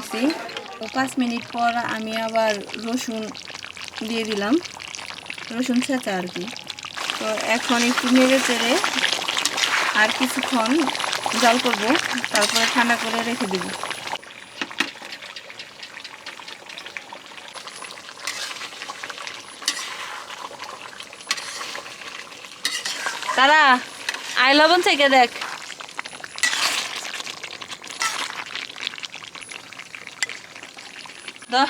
নিছি তো পাঁচ মিনিট পর আমি আবার রসুন দিয়ে দিলাম। রসুন ছেঁচা আর কি। তো এখন একটু নেড়ে চেড়ে আর কিছুক্ষণ জল করব। তারপরে ঠান্ডা করে রেখে দেব। তারা, আই লবণ থেকে দেখ। দাও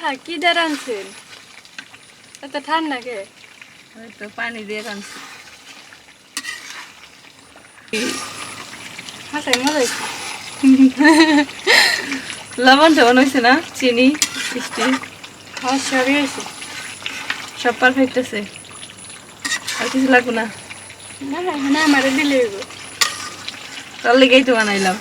হ্যাঁ কি দিয়ে রাঁধছেন এত ঠান্ডা কে ওই তো পানি দিয়ে রাখছি হাসাই মজা হয়েছে লবণ টবণ হয়েছে না? চিনি মিষ্টি। খাওয়া সবই হয়েছে সব পারফেক্ট আছে। আর কিছু লাগবে না? না না আমার দিলে তার লেগেই তো বানাইলাম।